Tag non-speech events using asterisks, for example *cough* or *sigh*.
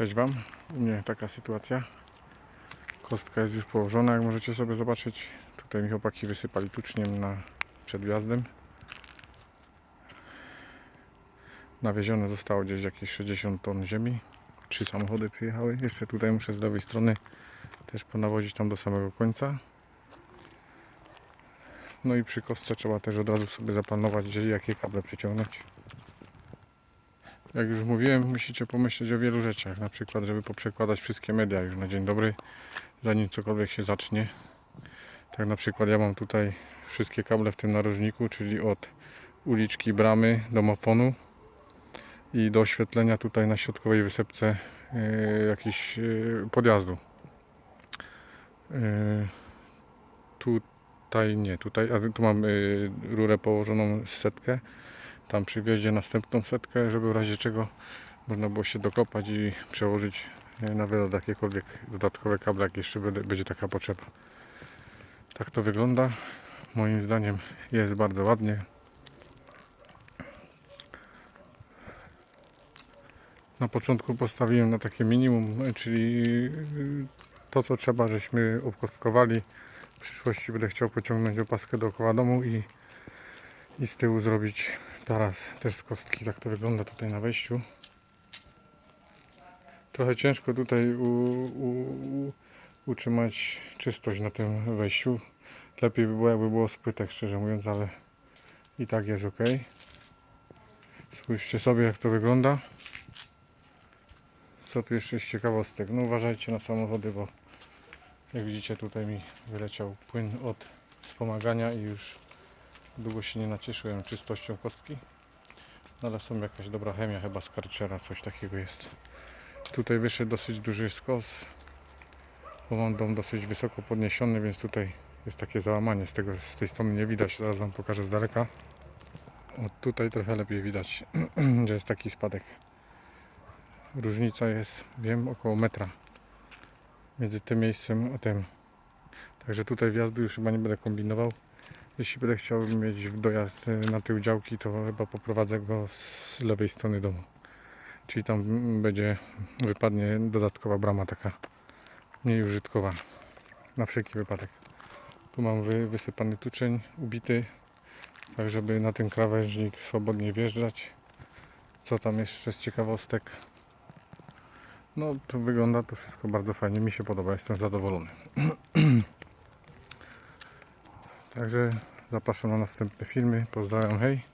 Cześć Wam. U mnie taka sytuacja. Kostka jest już położona, jak możecie sobie zobaczyć. Tutaj mi chłopaki wysypali tuczniem na, przed wjazdem. Nawiezione zostało gdzieś jakieś 60 ton ziemi. Trzy samochody przyjechały. Jeszcze tutaj muszę z lewej strony też ponawozić tam do samego końca. No i przy kostce trzeba też od razu sobie zaplanować, jakie kable przyciągnąć. Jak już mówiłem, musicie pomyśleć o wielu rzeczach. Na przykład, żeby poprzekładać wszystkie media już na dzień dobry, zanim cokolwiek się zacznie. Tak na przykład ja mam tutaj wszystkie kable w tym narożniku, czyli od uliczki bramy domofonu i do oświetlenia tutaj na środkowej wysepce yy, jakiś yy, podjazdu. Yy, tutaj nie, tutaj, a tu mam rurę położoną setkę tam przy wjeździe następną setkę, żeby w razie czego można było się dokopać i przełożyć e, na wylot jakiekolwiek dodatkowe kable, jak jeszcze będzie, taka potrzeba. Tak to wygląda. Moim zdaniem jest bardzo ładnie. Na początku postawiłem na takie minimum, e, czyli e, to co trzeba, żeśmy obkostkowali. W przyszłości będę chciał pociągnąć opaskę dookoła domu i i z tyłu zrobić taras też z kostki. Tak to wygląda tutaj na wejściu. Trochę ciężko tutaj u, u, utrzymać czystość na tym wejściu. Lepiej by było jakby było z płytek szczerze mówiąc, ale i tak jest ok. Spójrzcie sobie jak to wygląda. Co tu jeszcze jest ciekawostek? No uważajcie na samochody, bo jak widzicie tutaj mi wyleciał płyn od wspomagania i już Długo się nie nacieszyłem czystością kostki, no ale są jakaś dobra chemia, chyba z Karchera, coś takiego jest. Tutaj wyszedł dosyć duży skos, bo mam dom dosyć wysoko podniesiony, więc tutaj jest takie załamanie, z, tego, z tej strony nie widać, zaraz Wam pokażę z daleka. O, tutaj trochę lepiej widać, *clears throat* że jest taki spadek. Różnica jest, wiem, około metra między tym miejscem a tym. Także tutaj wjazdu już chyba nie będę kombinował. Jeśli będę chciał mieć dojazd y, na tył działki, to chyba poprowadzę go z lewej strony domu. Czyli tam będzie, wypadnie dodatkowa brama taka nieużytkowa. Na wszelki wypadek. Tu mam wy, wysypany tuczeń, ubity, tak żeby na ten krawężnik swobodnie wjeżdżać. Co tam jeszcze z ciekawostek? No, to wygląda to wszystko bardzo fajnie. Mi się podoba, jestem zadowolony. *clears throat* Także zapraszam na następne filmy. Pozdrawiam, hej.